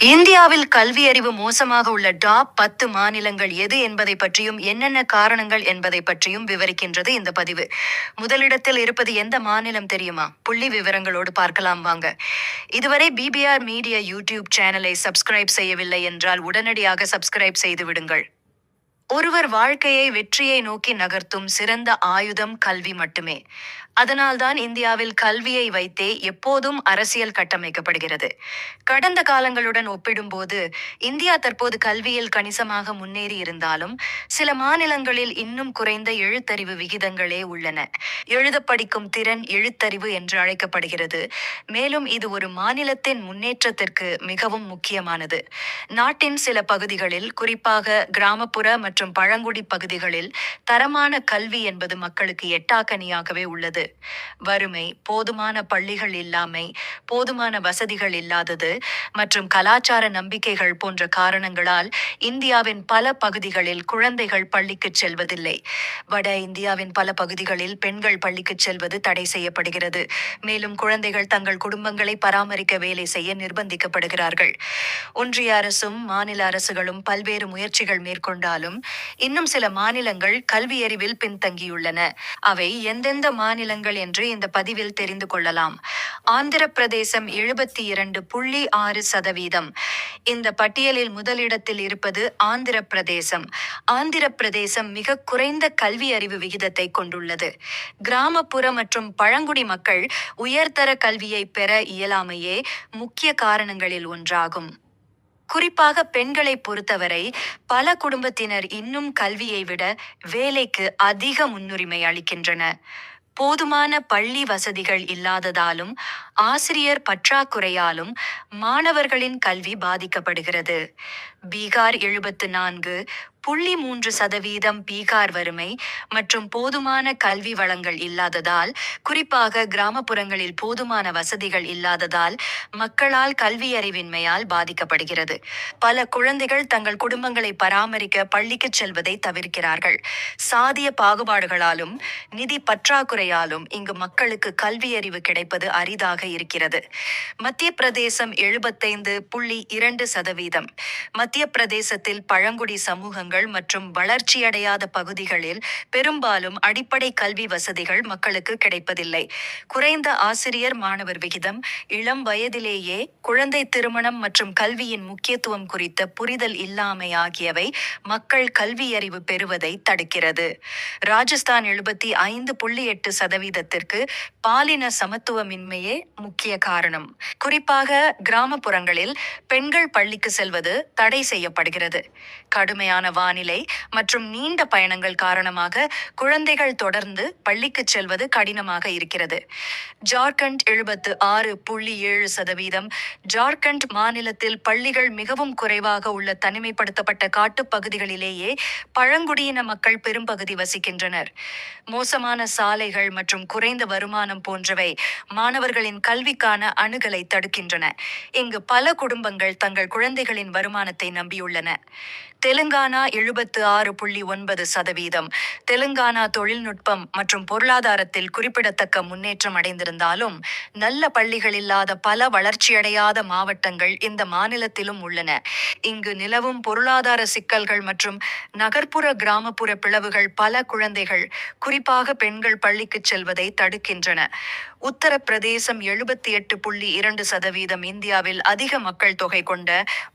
இந்தியாவில் கல்வி அறிவு மோசமாக உள்ள டாப் பத்து மாநிலங்கள் எது என்பதை பற்றியும் என்னென்ன காரணங்கள் என்பதை பற்றியும் விவரிக்கின்றது இந்த பதிவு. முதலிடத்தில் இருப்பது எந்த மாநிலம் தெரியுமா? புள்ளி விவரங்களோடு பார்க்கலாம் வாங்க. இதுவரை பிபிஆர் மீடியா யூடியூப் சேனலை சப்ஸ்கிரைப் செய்யவில்லை என்றால் உடனடியாக சப்ஸ்கிரைப் செய்து விடுங்கள். ஒருவர் வாழ்க்கையை வெற்றியை நோக்கி நகர்த்தும் சிறந்த ஆயுதம் கல்வி மட்டுமே. அதனால்தான் இந்தியாவில் கல்வியை வைத்தே எப்போதும் அரசியல் கட்டமைக்கப்படுகிறது. கடந்த காலங்களுடன் ஒப்பிடும்போது இந்தியா தற்போது கல்வியில் கணிசமாக முன்னேறி இருந்தாலும் சில மாநிலங்களில் இன்னும் குறைந்த எழுத்தறிவு விகிதங்களே உள்ளன. எழுத படிக்கும் திறன் எழுத்தறிவு என்று அழைக்கப்படுகிறது. மேலும் இது ஒரு மாநிலத்தின் முன்னேற்றத்திற்கு மிகவும் முக்கியமானது. நாட்டின் சில பகுதிகளில் குறிப்பாக கிராமப்புற மற்றும் மற்றும் பழங்குடி பகுதிகளில் தரமான கல்வி என்பது மக்களுக்கு எட்டாக்கனியாகவே உள்ளது. வறுமை போதுமான பள்ளிகள் இல்லாமை போதுமான வசதிகள் இல்லாதது மற்றும் கலாச்சார நம்பிக்கைகள் போன்ற காரணங்களால் இந்தியாவின் பல பகுதிகளில் குழந்தைகள் பள்ளிக்கு செல்வதில்லை. வட இந்தியாவின் பல பகுதிகளில் பெண்கள் பள்ளிக்கு செல்வது தடை செய்யப்படுகிறது. மேலும் குழந்தைகள் தங்கள் குடும்பங்களை பராமரிக்க வேலை செய்ய நிர்பந்திக்கப்படுகிறார்கள். ஒன்றிய அரசும் மாநில அரசுகளும் பல்வேறு முயற்சிகள் மேற்கொண்டாலும் இன்னும் சில மாநிலங்கள் கல்வியறிவில் பின்தங்கியுள்ளன. அவை எந்தெந்த மாநிலங்கள் என்று இந்த பதிவில் தெரிந்து கொள்ளலாம். ஆந்திர பிரதேசம் எழுபத்தி இரண்டு புள்ளி ஆறு சதவீதம். இந்த பட்டியலில் முதலிடத்தில் இருப்பது ஆந்திர பிரதேசம். ஆந்திர பிரதேசம் மிக குறைந்த கல்வி அறிவு விகிதத்தை கொண்டுள்ளது. கிராமப்புற மற்றும் பழங்குடி மக்கள் உயர்தர கல்வியை பெற இயலாமையே முக்கிய காரணங்களில் ஒன்றாகும். குறிப்பாக பெண்களை பொறுத்தவரை பல குடும்பத்தினர் இன்னும் கல்வியை விட வேலைக்கு அதிக முன்னுரிமை அளிக்கின்றன. போதுமான பள்ளி வசதிகள் இல்லாததாலும் ஆசிரியர் பற்றாக்குறையாலும் மாணவர்களின் கல்வி பாதிக்கப்படுகிறது. பீகார் எழுபத்து நான்கு புள்ளி மூன்று சதவீதம் பீகார் வறுமை மற்றும் போதுமான கல்வி வளங்கள் இல்லாததால் குறிப்பாக கிராமப்புறங்களில் போதுமான வசதிகள் இல்லாததால் மக்களால் கல்வியறிவின்மையால் பாதிக்கப்படுகிறது. பல குழந்தைகள் தங்கள் குடும்பங்களை பராமரிக்க பள்ளிக்கு செல்வதை தவிர்க்கிறார்கள். சாதிய பாகுபாடுகளாலும் நிதி பற்றாக்குறையாலும் இங்கு மக்களுக்கு கல்வியறிவு கிடைப்பது அரிதாக இருக்கிறது. மத்திய பிரதேசம் எழுபத்தைந்து புள்ளி இரண்டு சதவீதம். மத்திய பிரதேசத்தில் பழங்குடி சமூகங்கள் நகரங்கள் மற்றும் வளர்ச்சியடையாத பகுதிகளில் பெரும்பாலும் அடிப்படை கல்வி வசதிகள் மக்களுக்கு கிடைப்பதில்லை. குறைந்த ஆசிரியர் மாணவர் விகிதம் இளம் வயதிலேயே குழந்தை திருமணம் மற்றும் கல்வியின் முக்கியத்துவம் குறித்த புரிதல் இல்லாமை ஆகியவை மக்கள் கல்வியறிவு பெறுவதை தடுக்கிறது. ராஜஸ்தான் எழுபத்தி ஐந்து புள்ளி எட்டு சதவீதத்திற்கு பாலின சமத்துவமின்மையே முக்கிய காரணம். குறிப்பாக கிராமப்புறங்களில் பெண்கள் பள்ளிக்கு செல்வது தடை செய்யப்படுகிறது. கடுமையான வானிலை மற்றும் நீண்ட பயணங்கள் காரணமாக குழந்தைகள் தொடர்ந்து பள்ளிக்கு செல்வது கடினமாக இருக்கிறது. ஜார்க்கண்ட் எழுபத்து ஆறு புள்ளி ஏழு சதவீதம். ஜார்க்கண்ட் மாநிலத்தில் பள்ளிகள் மிகவும் குறைவாக உள்ள தனிமைப்படுத்தப்பட்ட காட்டுப்பகுதிகளிலேயே பழங்குடியின மக்கள் பெரும்பகுதி வசிக்கின்றனர். மோசமான சாலைகள் மற்றும் குறைந்த வருமானம் போன்றவை மாணவர்களின் கல்விக்கான அணுகலை தடுக்கின்றன. இங்கு பல குடும்பங்கள் தங்கள் குழந்தைகளின் வருமானத்தை நம்பியுள்ளன. தெலுங்கானா எழுபத்து ஆறு புள்ளி ஒன்பது சதவீதம். தெலுங்கானா தொழில்நுட்பம் மற்றும் பொருளாதாரத்தில் குறிப்பிடத்தக்க முன்னேற்றம் அடைந்திருந்தாலும் நல்ல பள்ளிகள் இல்லாத பல வளர்ச்சியடையாத மாவட்டங்கள் இந்த மாநிலத்திலும் உள்ளன. இங்கு நிலவும் பொருளாதார சிக்கல்கள் மற்றும் நகர்ப்புற கிராமப்புற பிளவுகள் பல குழந்தைகள் குறிப்பாக பெண்கள் பள்ளிக்கு செல்வதை தடுக்கின்றன. உத்தரப்பிரதேசம் எழுபத்தி எட்டு புள்ளி இரண்டு சதவீதம் இந்தியாவில் அதிக மக்கள் தொகை கொண்ட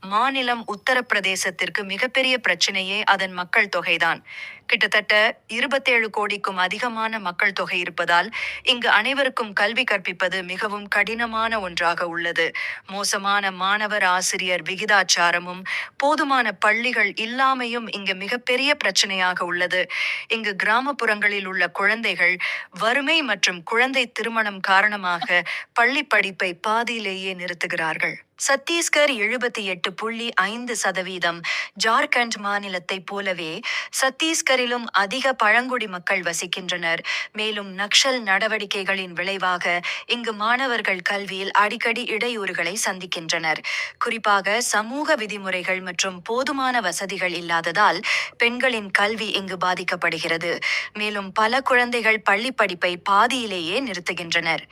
மாநிலம் உத்தரப்பிரதேசத்திற்கு மிகப்பெரிய பிரச்சனையே அதன் மக்கள் தொகைதான். கிட்டத்தட்ட இருபத்தேழு கோடிக்கும் அதிகமான மக்கள் தொகை இருப்பதால் இங்கு அனைவருக்கும் கல்வி கற்பிப்பது மிகவும் கடினமான ஒன்றாக உள்ளது. மோசமான மாணவர் ஆசிரியர் விகிதாச்சாரமும் போதுமான பள்ளிகள் இல்லாமையும் இங்கு மிகப்பெரிய பிரச்சனையாக உள்ளது. இங்கு கிராமப்புறங்களில் உள்ள குழந்தைகள் வறுமை மற்றும் குழந்தை திருமணம் காரணமாக பள்ளி படிப்பை பாதியிலேயே நிறுத்துகிறார்கள். சத்தீஸ்கர் எழுபத்தி எட்டு புள்ளி ஐந்து சதவீதம். ஜார்க்கண்ட் மாநிலத்தைப் போலவே சத்தீஸ்கரிலும் அதிக பழங்குடி மக்கள் வசிக்கின்றனர். மேலும் நக்ஷல் நடவடிக்கைகளின் விளைவாக இங்கு மாணவர்கள் கல்வியில் அடிக்கடி இடையூறுகளை சந்திக்கின்றனர். குறிப்பாக சமூக விதிமுறைகள் மற்றும் போதுமான வசதிகள் இல்லாததால் பெண்களின் கல்வி இங்கு பாதிக்கப்படுகிறது. மேலும் பல குழந்தைகள் பள்ளி படிப்பை பாதியிலேயே நிறுத்துகின்றனர்.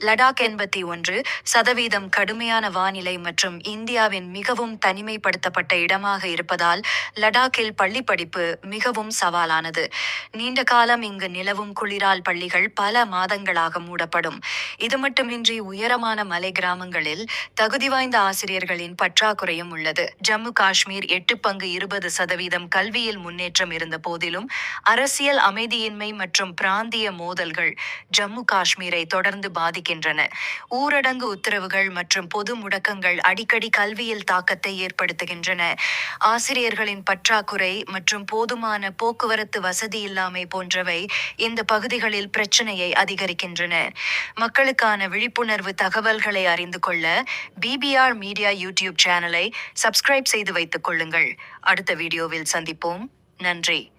லடாக் எண்பத்தி ஒன்று சதவீதம் கடுமையான வானிலை நிலை மற்றும் இந்தியாவின் மிகவும் தனிமைப்படுத்தப்பட்ட இடமாக இருப்பதால் லடாக்கில் பள்ளி படிப்பு மிகவும் சவாலானது. நீண்ட காலம் இங்கு நிலவும் குளிரால் பள்ளிகள் பல மாதங்களாக மூடப்படும். இது மட்டுமின்றி உயரமான மலை கிராமங்களில் தகுதி வாய்ந்த ஆசிரியர்களின் பற்றாக்குறையும் உள்ளது. ஜம்மு காஷ்மீர் எட்டு பங்கு இருபது சதவீதம் கல்வியில் முன்னேற்றம் இருந்த போதிலும் அரசியல் அமைதியின்மை மற்றும் பிராந்திய மோதல்கள் ஜம்மு காஷ்மீரை தொடர்ந்து பாதிக்கின்றன. ஊரடங்கு உத்தரவுகள் மற்றும் பொது முடக்கங்கள் அடிக்கடி கல்வியில் தாக்கத்தை ஏற்படுத்துகின்றன. ஆசிரியர்களின் பற்றாக்குறை மற்றும் போதுமான போக்குவரத்து வசதி இல்லாமை போன்றவை இந்த பகுதிகளில் பிரச்சனையை அதிகரிக்கின்றன. மக்களுக்கான விழிப்புணர்வு தகவல்களை அறிந்து கொள்ள பிபிஆர் மீடியா யூடியூப் சேனலை சப்ஸ்கிரைப் செய்து வைத்துக் கொள்ளுங்கள். அடுத்த வீடியோவில் சந்திப்போம். நன்றி.